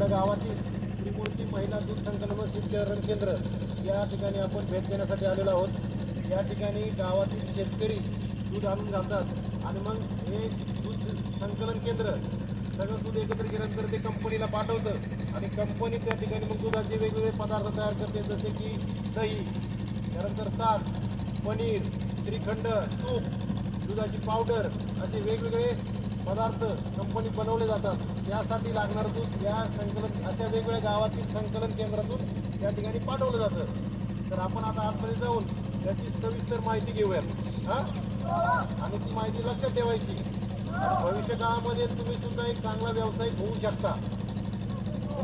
आपल्या गावातील त्रिमूर्ती महिला दूध संकलन व शीतकरण केंद्र. या ठिकाणी आपण भेट देण्यासाठी आलेलो आहोत. या ठिकाणी गावातील शेतकरी दूध आणून घालतात आणि मग हे दूध संकलन केंद्र सगळं दूध एकत्र केल्यानंतर ते कंपनीला पाठवतं आणि कंपनी त्या ठिकाणी मग दुधाचे वेगवेगळे पदार्थ तयार करते जसे की दही त्यानंतर ताक पनीर श्रीखंड तूप दुधाची पावडर असे वेगवेगळे पदार्थ कंपनीत बनवले जातात. त्यासाठी लागणारं दूध या संकलन अशा वेगवेगळ्या गावातील संकलन केंद्रातून या ठिकाणी पाठवलं जातं. तर आपण आता आतमध्ये जाऊन त्याची सविस्तर माहिती घेऊयात. हा? आणि ती माहिती लक्षात ठेवायची. भविष्य काळामध्ये तुम्ही सुद्धा एक चांगला व्यावसायिक होऊ शकता.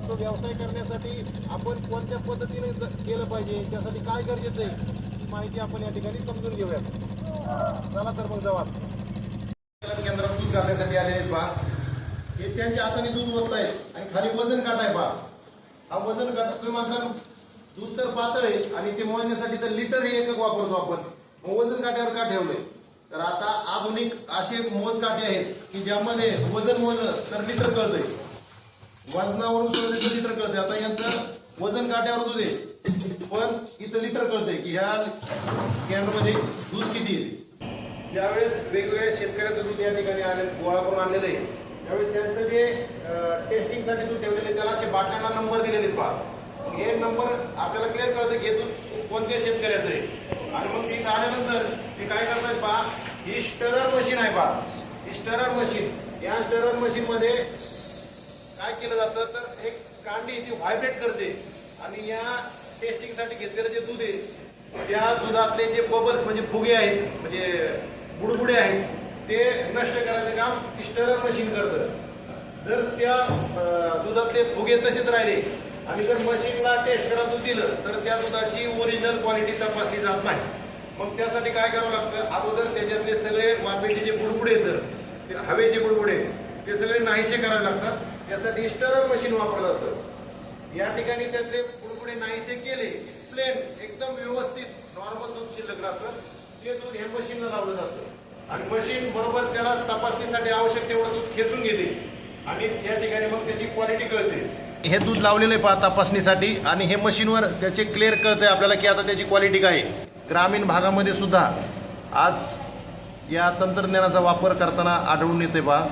तो व्यवसाय करण्यासाठी आपण कोणत्या पद्धतीने ज- केलं पाहिजे? त्यासाठी काय गरजेचं आहे? ही माहिती आपण या ठिकाणी समजून घेऊयात. चला तर मग जवाब करण्यासाठी आलेले आहेत पहा हे त्यांच्या हाताने दूध ओतत आहेत आणि खाली वजन काट आहे पहा हा वजन काढतो तुम्ही म्हणता दूध तर पातळ आहे आणि ते मोजण्यासाठी तर लिटर हे एकक वापरतो आपण. मग वजन काट्यावर का ठेवलंय? तर आता आधुनिक असे मोजकाठे आहेत की ज्यामध्ये वजन मोजलं तर लिटर कळतंय. वजनावरून सुद्धा लिटर कळतंय. आता यांचं वजन काट्यावर दूध आहे. पण इथं लिटर कळतंय की ह्या कॅनमध्ये दूध किती येते ज्यावेळेस वेगवेगळ्या शेतकऱ्याचं दूध या ठिकाणी आले गोळा करून आणलेलं आहे त्यावेळेस त्यांचं जे टेस्टिंगसाठी दूध ठेवलेलं आहे त्याला असे बाटल्यांना नंबर दिलेले पहा. हे नंबर आपल्याला क्लिअर कळतं की हे दूध कोणत्या शेतकऱ्याचं आहे. आणि मग ती आल्यानंतर ते काय करतात पहा ही स्टरर मशीन आहे पहा. ही स्टरर मशीन या स्टरर मशीनमध्ये काय केलं जातं? तर एक कांडी ती व्हायब्रेट करते. आणि या टेस्टिंगसाठी घेतलेलं जे दूध आहे त्या दुधातले जे बबल्स म्हणजे फुगे आहेत म्हणजे बुडबुडे आहेत ते नष्ट करायचं काम स्टरर मशीन करतं. जर त्या दुधातले फुगे तसेच राहिले आणि जर मशीनला टेस्ट करा दूध दिलं तर त्या दुधाची ओरिजिनल क्वालिटी तपासली जात नाही. मग त्यासाठी काय करावं लागतं? अगोदर त्याच्यातले सगळे वाफेचे जे बुडबुडे येतं ते हवेचे बुडबुडे ते सगळे नाहीसे करावे लागतात. त्यासाठी स्टरर मशीन वापरलं जातं. या ठिकाणी त्यातले बुडबुडे नाहीसे केले प्लेन एकदम व्यवस्थित नॉर्मल दूध शिल्लक राहतं. ते दूध हे मशीनला लावलं जातं. आणि मशीन बरोबर त्याला तपासणीसाठी आवश्यक तेवढं दूध खेचून घेते. आणि या ठिकाणी मग त्याची क्वालिटी कळते. हे दूध लावलेलं आहे पहा तपासणीसाठी आणि हे मशीनवर त्याचे क्लिअर कळतंय आपल्याला की आता त्याची क्वालिटी काय ग्रामीण भागामध्ये सुद्धा आज या तंत्रज्ञानाचा वापर करताना आढळून येते पहा.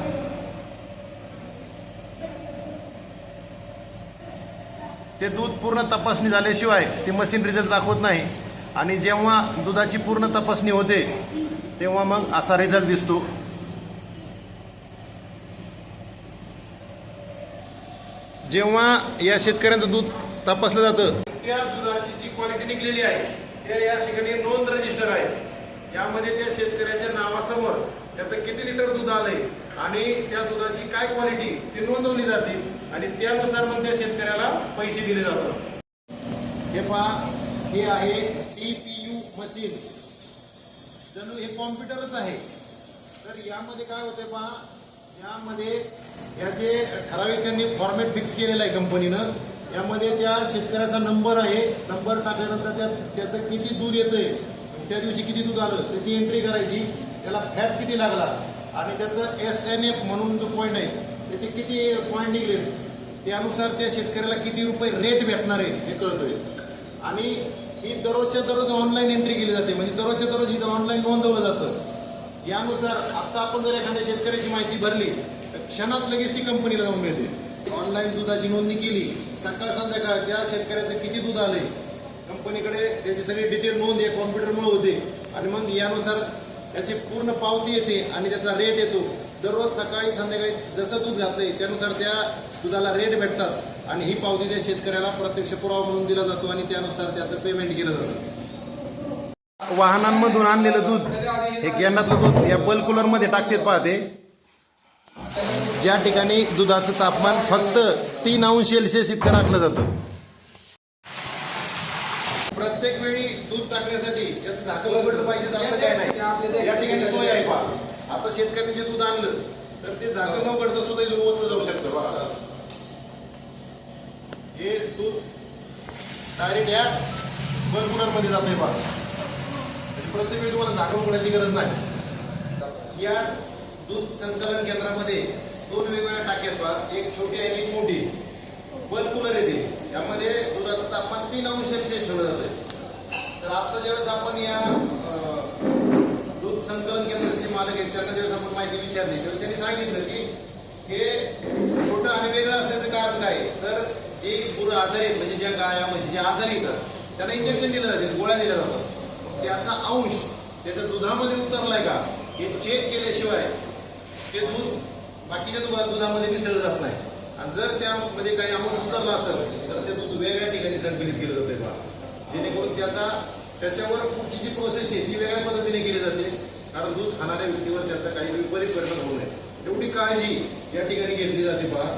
ते दूध पूर्ण तपासणी झाल्याशिवाय ती मशीन रिझल्ट दाखवत नाही. आणि जेव्हा दुधाची पूर्ण तपासणी होते तेव्हा मग असा रिझल्ट दिसतो. जेव्हा या शेतकऱ्यांचं दूध तपासलं जातं त्या दुधाची जी क्वालिटी निघलेली आहे त्या या ठिकाणी नोंद रजिस्टर आहे. यामध्ये त्या शेतकऱ्याच्या नावासमोर त्याचं किती लिटर दूध आलंय आणि त्या दुधाची काय क्वालिटी ती नोंदवली जाते आणि त्यानुसार मग त्या शेतकऱ्याला पैसे दिले जातात. हे पहा हे आहे टी पी यू मशीन जणू हे कॉम्प्युटरच आहे. तर यामध्ये काय होते पहा यामध्ये याचे ठराविक त्यांनी फॉर्मॅट फिक्स केलेलं आहे कंपनीनं यामध्ये त्या शेतकऱ्याचा नंबर आहे. नंबर टाकल्यानंतर त्या त्याचं किती दूध येतंय त्या दिवशी किती दूध आलं त्याची एंट्री करायची. त्याला फॅट किती लागला आणि त्याचं एस एन एफ म्हणून जो पॉईंट आहे त्याचे किती पॉईंट निघले त्यानुसार त्या शेतकऱ्याला किती रुपये रेट भेटणार आहे हे कळतोय. आणि ही दररोजच्या दररोज ऑनलाईन एंट्री केली जाते. म्हणजे दररोजच्या दररोज इथं ऑनलाईन नोंदवलं जातं. यानुसार आता आपण जर एखाद्या शेतकऱ्याची माहिती भरली तर क्षणात लगेच ती कंपनीला जाऊन मिळते. ऑनलाईन दुधाची नोंदणी केली सकाळ संध्याकाळ त्या शेतकऱ्याचं किती दूध आले कंपनीकडे त्याची सगळी डिटेल नोंद या कॉम्प्युटरमुळे होते. आणि मग यानुसार त्याची पूर्ण पावती येते आणि त्याचा रेट येतो. दररोज सकाळी संध्याकाळी जसं दूध घातलंय त्यानुसार त्या दुधाला रेट भेटतात. आणि ही पावती त्या शेतकऱ्याला प्रत्यक्ष पुरावा म्हणून दिला जातो आणि त्यानुसार त्याचं पेमेंट केलं जातं. वाहनांमधून आणलेलं दूध हे कॅनातलं दूध या बल्क कूलरमध्ये टाकतात पाहते ज्या ठिकाणी दुधाचं तापमान फक्त तीन अंश सेल्सिअस इतकं राखलं जातं. प्रत्येक वेळी दूध टाकण्यासाठी याचं झाकण उघडलं पाहिजे असं काय नाही. या ठिकाणी सोय आहे पहा. आता शेतकऱ्यांनी जे दूध आणलं तर ते झाकण न उघडता सुद्धा इथून ओतलं जाऊ शकतं. हे तू डायरेक्ट या बर्कुलरमध्ये जात आहे बाबा म्हणजे प्रत्येक वेळी तुम्हाला झाकून उघडायची गरज नाही. या दूध संकलन केंद्रामध्ये दोन वेगवेगळ्या टाक्यात बा. एक छोटी आणि एक मोठी. बर्कुलर येते. यामध्ये दुधाचं तापमान तीन अंश सेल्सिअस ठेवलं जातं तर आता ज्यावेळेस आपण या दूध संकलन केंद्राचे मालक आहेत त्यांना ज्यावेळेस आपण माहिती विचारली त्यावेळेस त्यांनी सांगितलं की हे छोटं आणि वेगळं असल्याचं कारण काय तर जे पूर्ण आजारी आहेत म्हणजे ज्या गाया म्हशी ज्या आजारी येतात त्यांना इंजेक्शन दिलं जाते गोळ्या दिल्या जातात. त्याचा अंश त्याच्या दुधामध्ये उतरलाय का हे चेक केल्याशिवाय ते दूध बाकीच्या दुधा दुधामध्ये मिसळलं जात नाही. आणि जर त्यामध्ये काही अंश उतरला असेल तर ते दूध वेगळ्या ठिकाणी संकलित केलं जाते बा. जेणेकरून त्याचा त्याच्यावर पुढची जी प्रोसेस आहे ती वेगळ्या पद्धतीने केली जाते. कारण दूध खाणाऱ्या व्यक्तीवर त्याचा काही विपरीत परिणाम होऊ नये. एवढी काळजी या ठिकाणी घेतली जाते पहा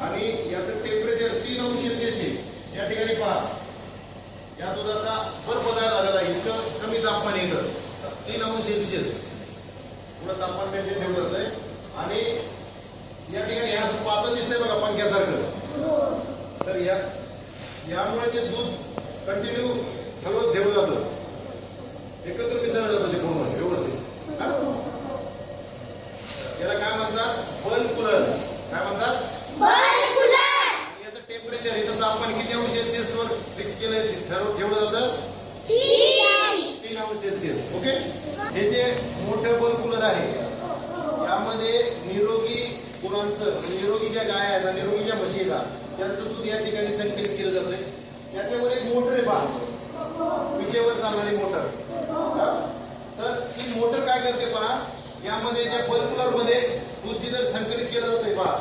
आणि याचं टेम्परेचर तीन अंश सेल्सिअस या ठिकाणी पहा. या दुधाचा बर्फ तयार झालेला आहे. इतकं कमी तापमान येतं तीन अंश सेल्सिअस पुढं तापमान मेंटेन ठेवलं जातंय आणि या ठिकाणी ह्या पातळ दिसतंय बघा पंख्यासारखं. तर या यामुळे ते दूध कंटिन्यू हलवत ठेवलं जातं एकत्र मिसळलं जातं ते पूर्ण व्यवस्थित हा? याला काय म्हणतात बल कूलर काय म्हणतात याचं टेम्परेचर याचं तापमान किती अंश सेल्सिअस वर फिक्स केलंय ठरव- ठेवलं जातं तीन अंश सेल्सिअस ओके हे जे मोठं बल कूलर आहे यामध्ये निरोगी गुरांचं म्हणजे निरोगी ज्या गाय आहेत निरोगी ज्या म्हशी आहेत त्यांचं दूध या ठिकाणी संकलित केलं जातं त्याच्यावर एक मोटर आहे पहा विजेवर चालणारी मोटर. तर ती मोटर काय करते पहा यामध्ये ज्या बलमध्ये दूध जर संकलित केलं जाते पहा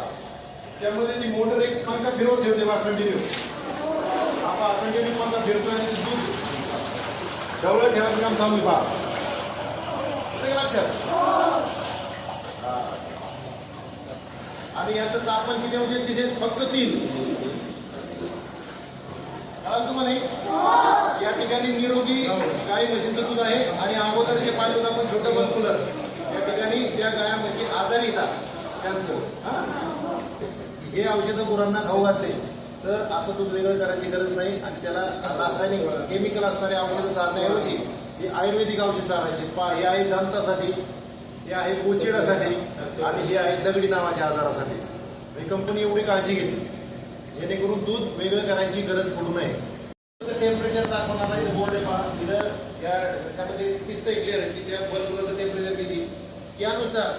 त्यामध्ये ती मोटर एक पंखा फिरवत ठेवते पहा कंटिन्यू आपण कंटिन्यू पंखा फिरतोय आणि दूध ढवळत ठेवायचं काम चालू आहे पहा. लक्षात. आणि याचं तापमान किती अंश सेल्सिअस फक्त तीन. कळालं तुम्हाला या ठिकाणी निरोगी गाई म्हशीचं दूध आहे आणि अगोदर जे पाहिलं होतं आपण छोटं बंद कुलर या ठिकाणी ज्या गाया म्हशी आजारी येतात. त्यांचं. हा? हे औषधं गुरांना खाऊ घातले. तर असं दूध वेगळं करायची गरज नाही आणि त्याला रासायनिक केमिकल असणारे औषधं चारण्याऐवजी हे आयुर्वेदिक औषध चारायचे. पा हे आहे जांतासाठी हे आहे कोचिडासाठी आणि हे आहे दगडी नावाच्या आजारासाठी. ही कंपनी एवढी काळजी घेते जेणेकरून दूध वेगळं करायची गरज पडू नये. टेम्परेचर दाखवणार नाही बोर्ड आहे पहा. इथं या त्यामध्ये दिसतंय क्लिअर की त्या बल्ब कूलरचं टेम्परेचर किती. त्यानुसार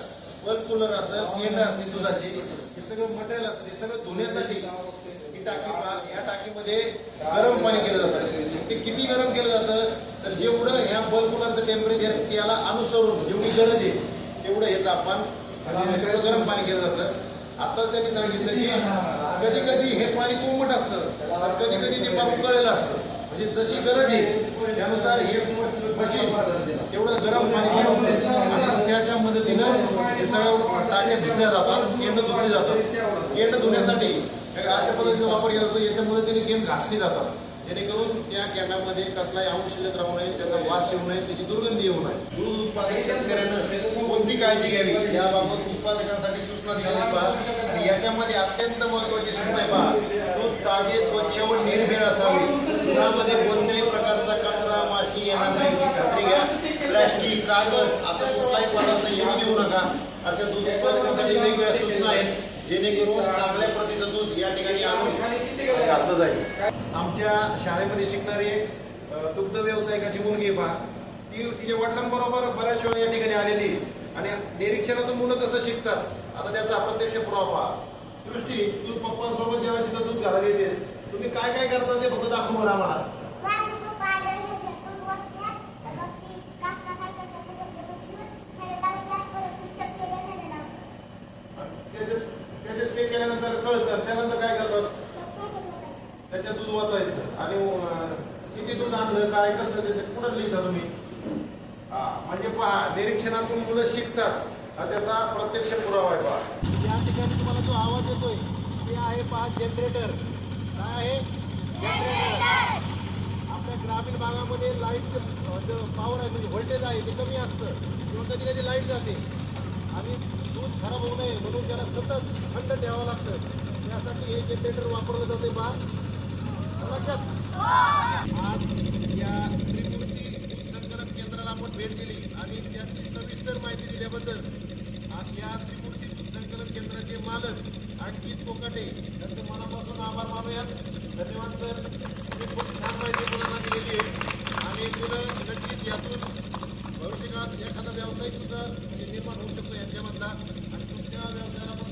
बल्ब कूलर असं केंद्र असते दुधाची. हे सगळं मटेरियल असतं हे सगळं धुण्यासाठी ही टाकी पहा. या टाकीमध्ये गरम पाणी केलं जातं. ते किती गरम केलं जातं तर जेवढं ह्या बल्ब कूलरचं टेम्परेचर त्याला अनुसरून जेवढी गरज आहे तेवढं हे तापमान आणि गरम पाणी केलं जातं. आताच त्यांनी सांगितलं की कधी कधी हे पाणी कोमट असतं. तर कधी कधी ते पाणी उकळलेलं असतं. म्हणजे जशी गरज आहे त्यानुसार हे मशीन तेवढं गरम पाणी घेऊन त्याच्या मदतीनं हे सगळं टाक्या धुतल्या जातात केंड धुतली जातात. केंड धुण्यासाठी अशा पद्धतीचा वापर केला जातो याच्या मदतीने केंड घासली जातात. जेणेकरून त्या कॅनामध्ये कसलाही अंश शिल्लक राहू नये त्याचा वास येऊ नये त्याची दुर्गंधी येऊ नये. दूध उत्पादक शेतकऱ्यानं कोणती काळजी घ्यावी? याबाबत उत्पादकांसाठी सूचना दिल्या पहा. आणि याच्यामध्ये अत्यंत महत्वाची सूचना आहे पहा. दूध ताजे स्वच्छ व निर्भीड असावे. दुधामध्ये कोणत्याही प्रकारचा कचरा माशी येणार नाही खात्री घ्या. प्लॅस्टिक कागद असा कुठलाही पदार्थ येऊ देऊ नका. अशा दूध उत्पादकांसाठी वेगवेगळ्या सूचना आहेत. जेणेकरून चांगल्या प्रतीचं दूध या ठिकाणी आणून घातलं जाईल. आमच्या शाळेमध्ये शिकणारी दुग्ध व्यावसायिकाची मुलगी पहा ती तिच्या वडिलांबरोबर बऱ्याच वेळा या ठिकाणी आलेली. आणि निरीक्षणातून मुलं कसं शिकतात. आता त्याचा अप्रत्यक्ष पुरावा पहा. सृष्टी तू पप्पांसोबत जेव्हा तिथं दूध घालायला येते तुम्ही काय काय करता ते फक्त दाखवून आम्हाला त्याच्यात त्याच्यात चेक केल्यानंतर कळतं त्यानंतर काय करतात त्याच्यात दूध वाचायचं आणि किती दूध आणलं काय कसं त्याचं कुठं लिहिता तुम्ही? हा म्हणजे पहा निरीक्षणातून मुलं शिकतात. त्याचा प्रत्यक्ष पुरावा आहे पहा. या ठिकाणी तुम्हाला जो आवाज येतोय ते आहे पहा जनरेटर काय आहे? जनरेटर आपल्या ग्रामीण भागामध्ये लाइट पॉवर आहे म्हणजे व्होल्टेज आहे ते कमी असतं. किंवा कधी कधी लाइट जाते. आणि दूध खराब होऊ नये म्हणून त्याला सतत थंड ठेवावं लागतं. त्यासाठी हे जनरेटर वापरलं जाते पहा. आज या त्रिमूर्ती संकलन केंद्राला आपण भेट दिली आणि त्याची सविस्तर माहिती दिल्याबद्दल आज या त्रिमूर्ती संकलन केंद्राचे मालक अंकित कोकाटे यांचं मनापासून आभार मानूयात. धन्यवाद सर. तुम्ही खूप छान माहिती मुलांना दिलेली आहे. आणि मुलं यातून भविष्यकाळात एखादा व्यावसायिक सुद्धा म्हणजे निर्माण होऊ शकतो यांच्यामधला. आणि तुमच्या व्यवसायाला